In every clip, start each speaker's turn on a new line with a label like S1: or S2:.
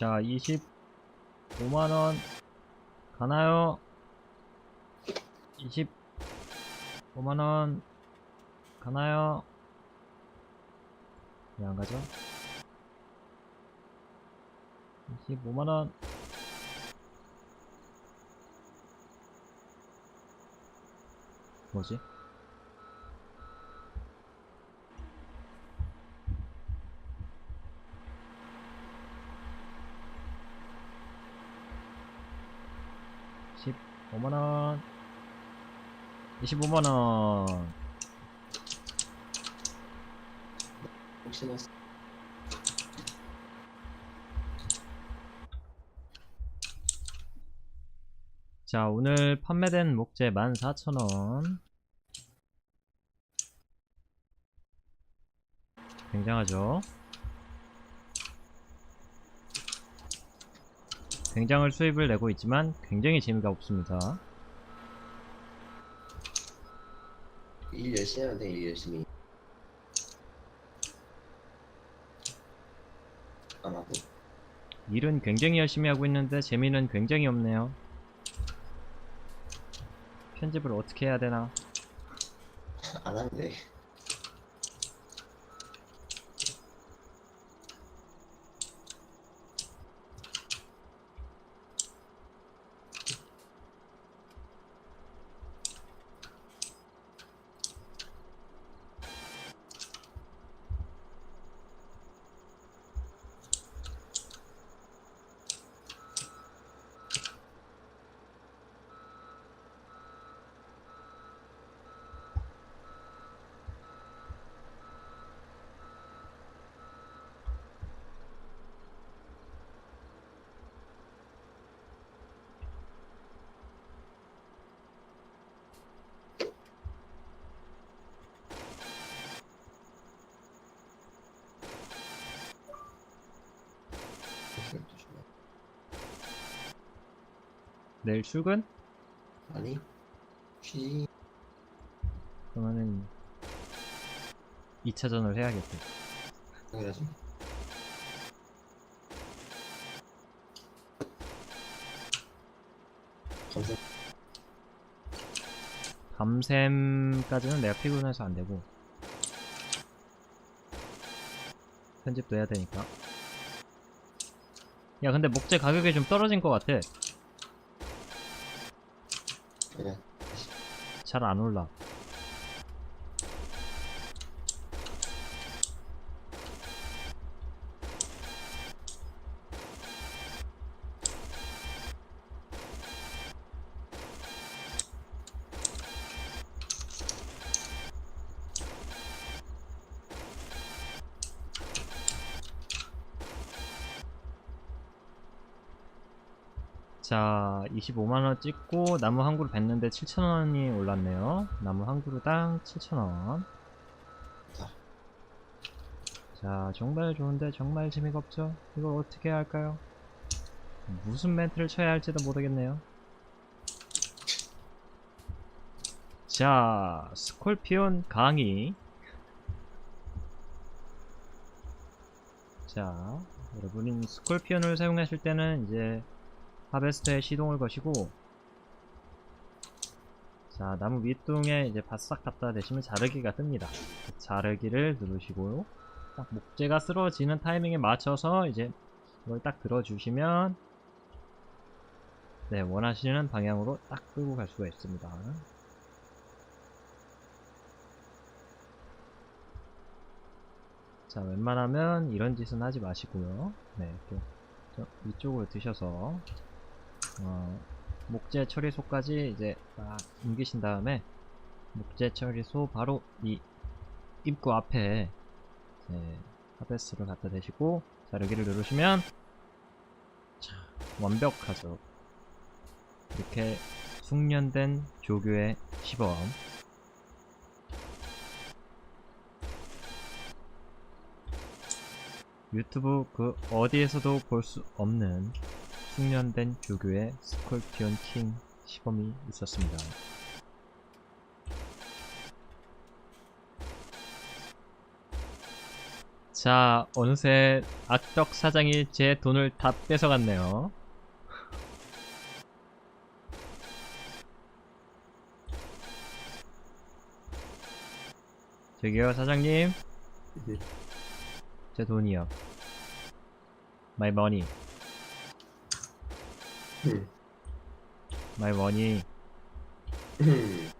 S1: 자, 25만원 가나요? 25만원 가나요? 왜 안 가죠? 25만원 뭐지? 십 5만원. 25만원.
S2: 혹시나
S1: 자 오늘 판매된 목재 14,000원. 굉장하죠 굉장을 수입을 내고 있지만 굉장히 재미가 없습니다
S2: 일 열심히 하면 돼, 일 열심히. 아마도
S1: 일은 굉장히 열심히 하고 있는데 재미는 굉장히 없네요 편집을 어떻게 해야 되나
S2: 안 하는데.
S1: 내일 출근?
S2: 아니, 쉬.
S1: 그러면은 2차전을 해야겠다
S2: 당연하지. 감사.
S1: 밤샘까지는 내가 피곤해서 안 되고 편집도 해야 되니까 야 근데 목재 가격이 좀 떨어진 것 같아
S2: 그냥
S1: 잘안 올라 자 25만원 찍고 나무 한 그루 뱉는데 7천원이 올랐네요. 나무 한 그루당 7천원.
S2: 자.
S1: 자 정말 좋은데 정말 재미가 없죠? 이걸 어떻게 할까요? 무슨 멘트를 쳐야 할지도 모르겠네요. 자 스콜피온 강의. 자 여러분이 스콜피온을 사용하실 때는 이제 하베스터에 시동을 거시고 자 나무 밑둥에 이제 바싹 갖다 대시면 자르기가 뜹니다. 그 자르기를 누르시고 딱 목재가 쓰러지는 타이밍에 맞춰서 이제 이걸 딱 들어주시면 네 원하시는 방향으로 딱 끌고 갈 수가 있습니다. 자 웬만하면 이런 짓은 하지 마시고요. 네 또, 저 위쪽으로 드셔서 어, 목재 처리소까지 이제 딱 옮기신 다음에 목재 처리소 바로 이 입구 앞에 이제 하베스를 갖다 대시고 자르기를 누르시면 자, 완벽하죠. 이렇게 숙련된 조교의 시범 유튜브 그 어디에서도 볼 수 없는 숙련된 조교의 스콜피온 킹 시범이 있었습니다. 자, 어느새 악덕 사장이 제 돈을 다 뺏어갔네요. 저기요, 사장님.
S2: 예.
S1: 제 돈이요. My money.
S2: 음.
S1: My money.
S2: 음.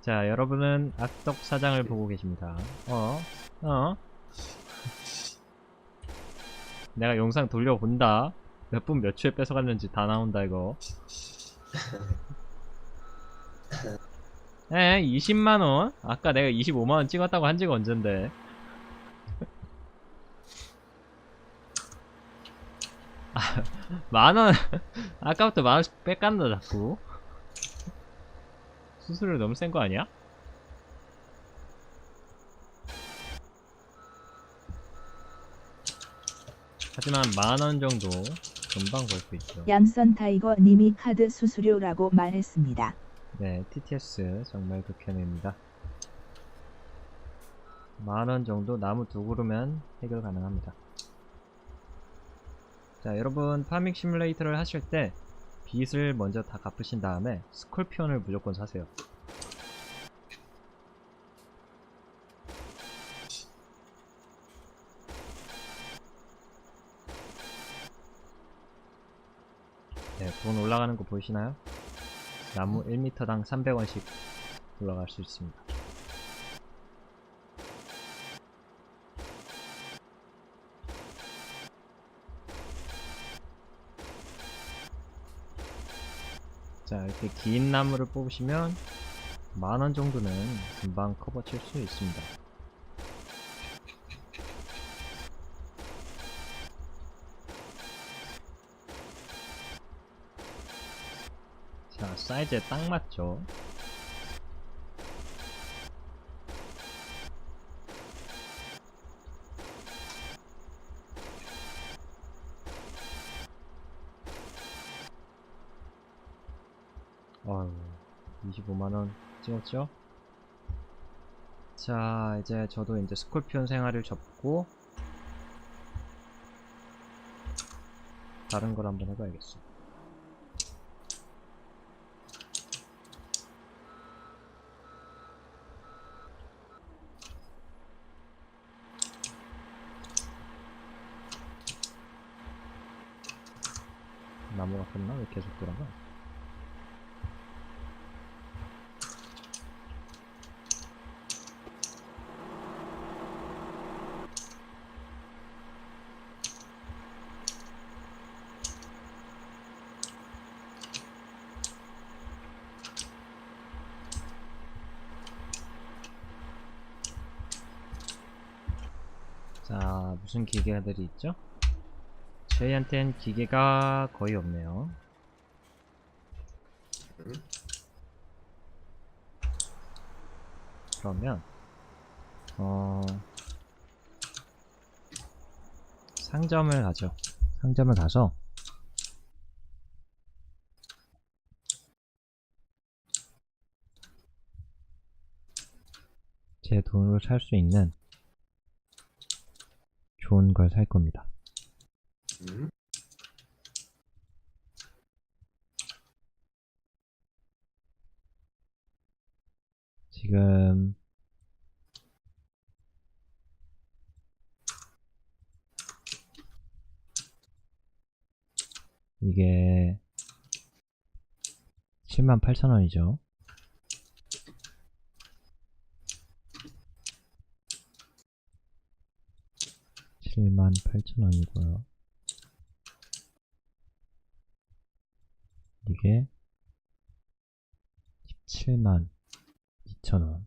S1: 자, 여러분은 악덕 사장을 보고 계십니다. 어? 어? 내가 영상 돌려본다. 몇 분 몇 초에 뺏어갔는지 다 나온다, 이거. 에, 20만원? 아까 내가 25만원 찍었다고 한 지가 언젠데. 아, 만원, 아까부터 만원씩 뺏간다, 자꾸. 수수료 너무 센 거 아니야? 하지만 만원 정도 금방 벌 수 있죠.
S3: 양선 타이거 님이 카드 수수료라고 말했습니다.
S1: 네, TTS 정말 극혐입니다. 만원 정도 나무 두 그루면 해결 가능합니다. 자, 여러분 파밍 시뮬레이터를 하실 때 빚을 먼저 다 갚으신 다음에 스콜피온을 무조건 사세요. 네, 돈 올라가는 거 보이시나요? 나무 1m당 300원씩 올라갈 수 있습니다. 자, 이렇게 긴 나무를 뽑으시면 만원 정도는 금방 커버 칠 수 있습니다. 자, 사이즈에 딱 맞죠? 어휴, 25만원 찍었죠? 자, 이제 저도 이제 스콜피온 생활을 접고 다른 걸 한번 해봐야겠어. 나무가 컸나? 왜 계속 돌아가? 자, 무슨 기계들이 있죠? 저희한텐 기계가 거의 없네요.
S2: 음.
S1: 그러면, 어, 상점을 가죠. 상점을 가서, 제 돈으로 살 수 있는 좋은 걸 살 겁니다.
S2: 음.
S1: 지금 이게 78,000원이죠. 칠만 8천원이고요. 이게 17만 2천원.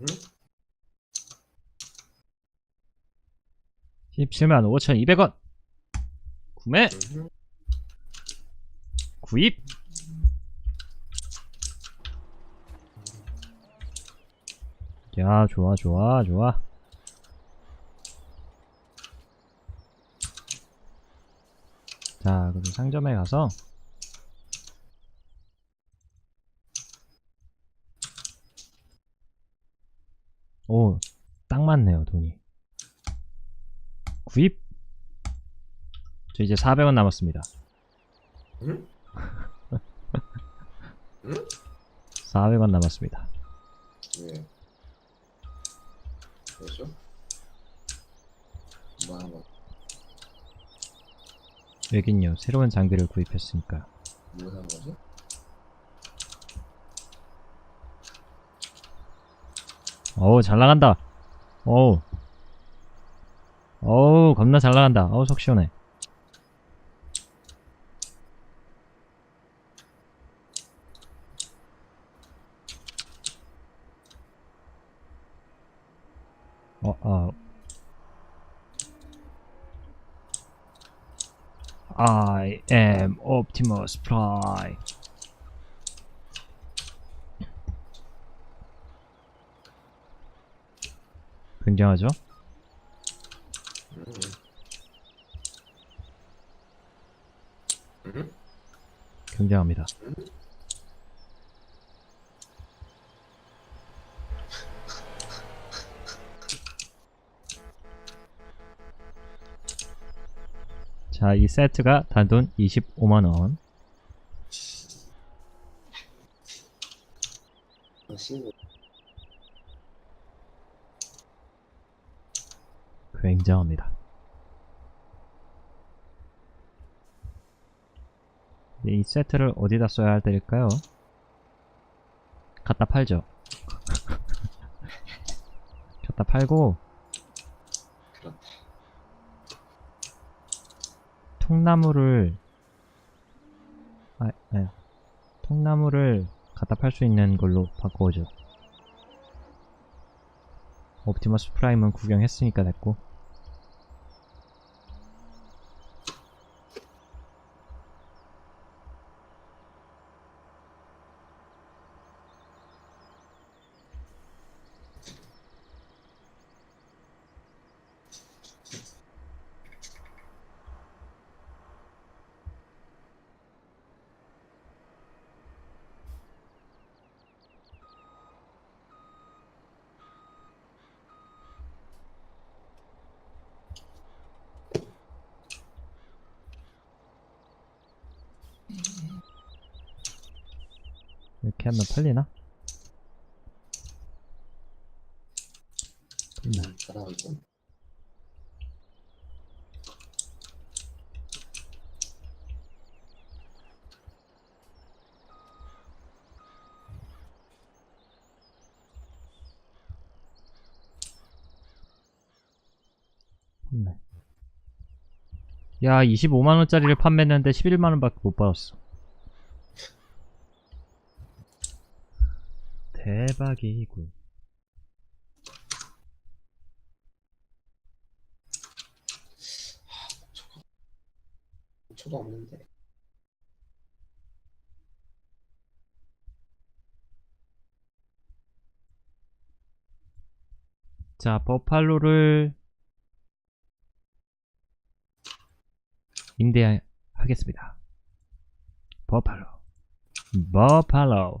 S2: 음.
S1: 17만 5,200원! 구매!
S2: 음.
S1: 구입. 야, 좋아, 좋아, 좋아. 자, 그럼 상점에 가서 오, 딱 맞네요, 돈이. 구입. 저 이제 400원 남았습니다.
S2: 응? 응?
S1: 400원 남았습니다.
S2: 왜? 왜죠? 뭐 하는 거?
S1: 여긴요, 새로운 장비를 구입했으니까.
S2: 뭐 하는 거지?
S1: 어우, 잘 나간다. 어우. 어우, 겁나 잘 나간다. 어우, 속 시원해. 어, 어. I am Optimus Prime. 굉장하죠?
S2: 응. 응?
S1: 굉장합니다. 자, 이 세트가 단돈 25만원.
S2: 아, 신고.
S1: 굉장합니다. 이 세트를 어디다 써야 할 때일까요? 갖다 팔죠. 갖다 팔고. 통나무를 아, 아 통나무를 갖다 팔 수 있는 걸로 바꿔오죠. 옵티머스 프라임은 구경했으니까 됐고 이렇게 하면 팔리나?
S2: 음.
S1: 네. 야 25만원짜리를 판매했는데 11만원밖에 못 받았어 대박이군.
S2: 초도 없는데.
S1: 자 버팔로를 임대하겠습니다. 버팔로. 버팔로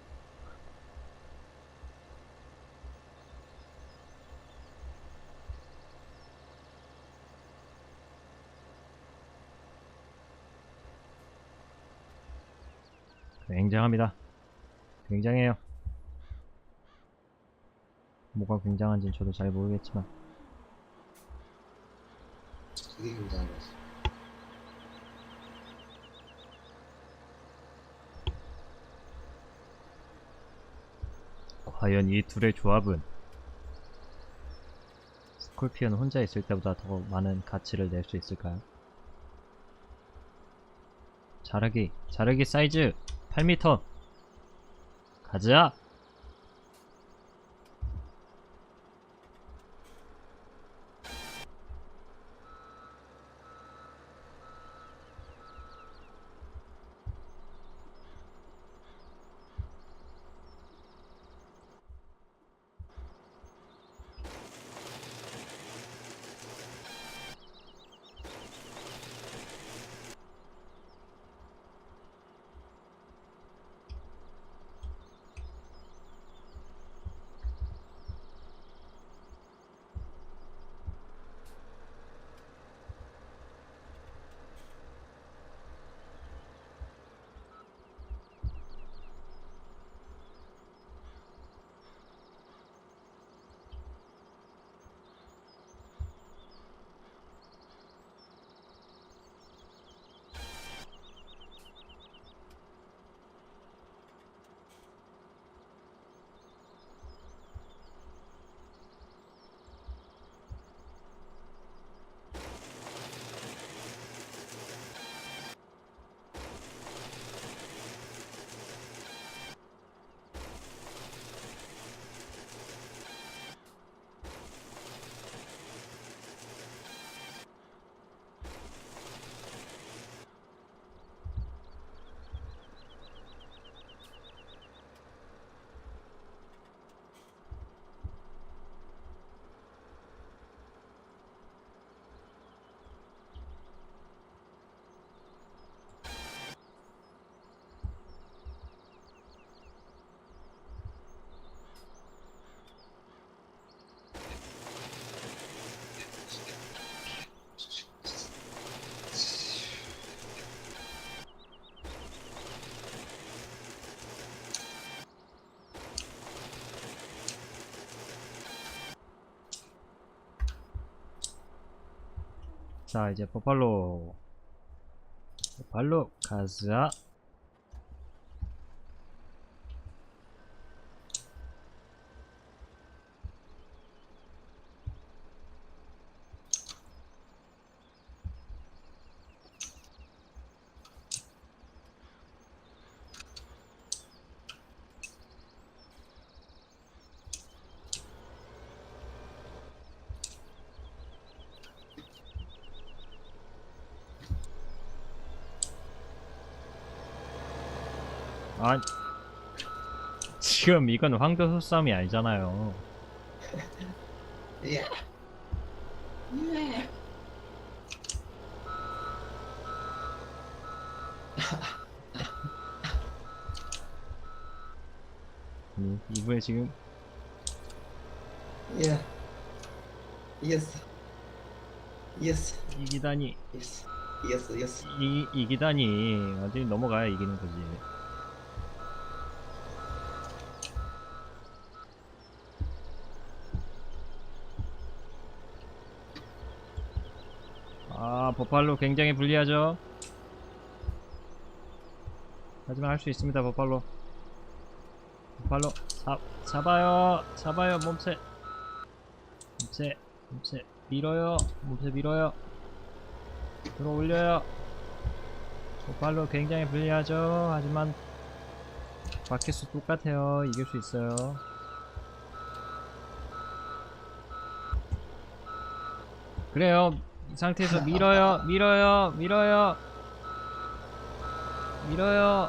S1: 굉장합니다. 굉장해요. 뭐가 굉장한지는 저도 잘 모르겠지만
S2: 그게 굉장한 거지.
S1: 과연 이 둘의 조합은 스콜피온 혼자 있을 때보다 더 많은 가치를 낼 수 있을까요? 자르기, 자르기 사이즈 8m 가자! 자 이제 버팔로. 버팔로 가자 아 지금 이건 황도소 싸움이 아니잖아요
S2: 예. 예.
S1: 이- 이분에 지금
S2: 예. 예스. 예스.
S1: 이기다니
S2: 예스. 예스. 예스.
S1: 이, 이기다니 어디 넘어가야 이기는 거지 아 버팔로 굉장히 불리하죠. 하지만 할 수 있습니다 버팔로. 버팔로 잡, 잡아요 잡아요 몸체 몸체 몸체 밀어요 몸체 밀어요. 들어 올려요. 버팔로 굉장히 불리하죠. 하지만 바퀴수 똑같아요. 이길 수 있어요. 그래요 이 상태에서 밀어요 밀어요 밀어요. 밀어요.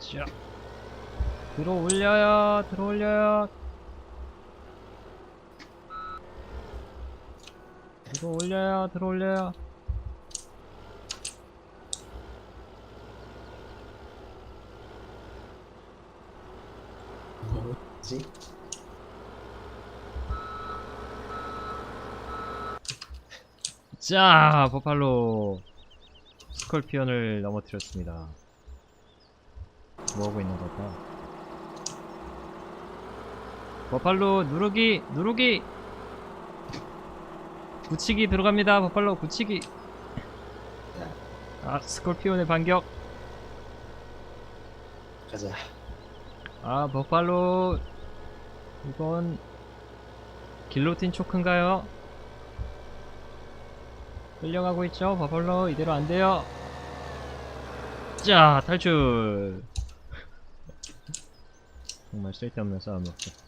S1: 자 들어 올려요 들어 올려요. 들어 올려요 들어 올려요
S2: 뭐지?
S1: 자 버팔로 스컬피언을 넘어뜨렸습니다. 뭐하고 있는 걸까? 버팔로 누르기 누르기! 붙이기 들어갑니다. 버팔로 붙이기.
S2: 야,
S1: 아 스컬피온의 반격.
S2: 가자.
S1: 아 버팔로 이건 길로틴 초크인가요? 끌려가고 있죠? 버팔로 이대로 안 돼요. 자 탈출. 정말 쓸데없는 싸움이었죠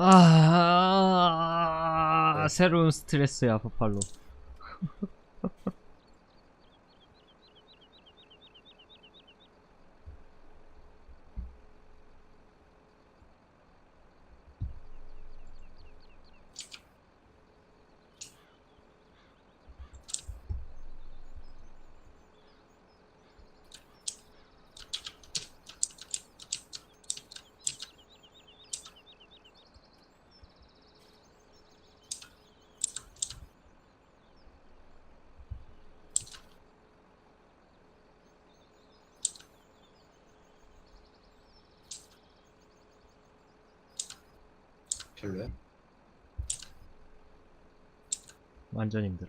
S1: 아
S2: 네.
S1: 새로운 스트레스야 버팔로
S2: 별로야?
S1: 완전 힘들어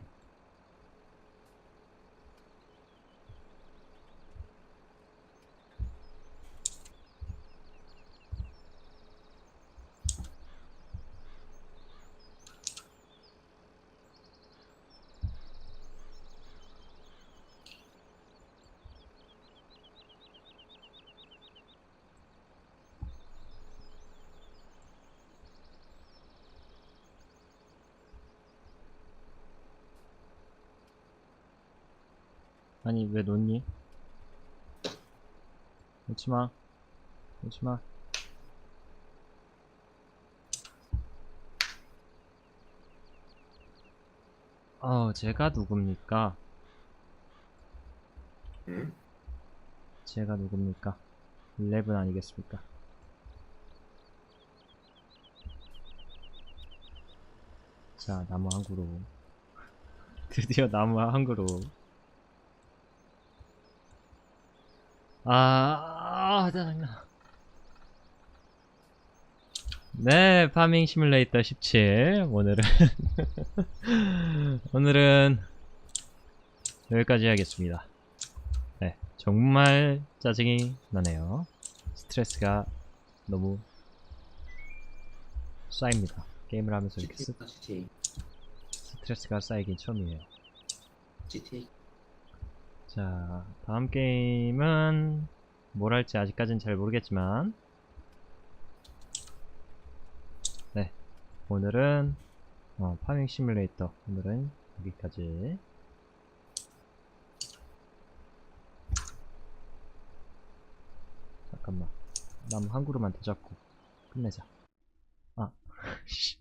S1: 아니 왜 놓니? 놓지마 놓지마 어 제가 누굽니까?
S2: 응?
S1: 제가 누굽니까? 11 아니겠습니까? 자, 나무 한 그루. 드디어 나무 한 그루. 아, 아, 짜증나. 네, 파밍 시뮬레이터 17. 오늘은, 오늘은 여기까지 하겠습니다. 네, 정말 짜증이 나네요. 스트레스가 너무 쌓입니다. 게임을 하면서 이렇게 스트레스가 쌓이긴 처음이에요.
S2: GTA
S1: 자, 다음 게임은 뭘 할지 아직까진 잘 모르겠지만, 네, 오늘은 어, 파밍 시뮬레이터. 오늘은 여기까지. 잠깐만, 나무 한 그루만 더 잡고 끝내자. 아, 씨.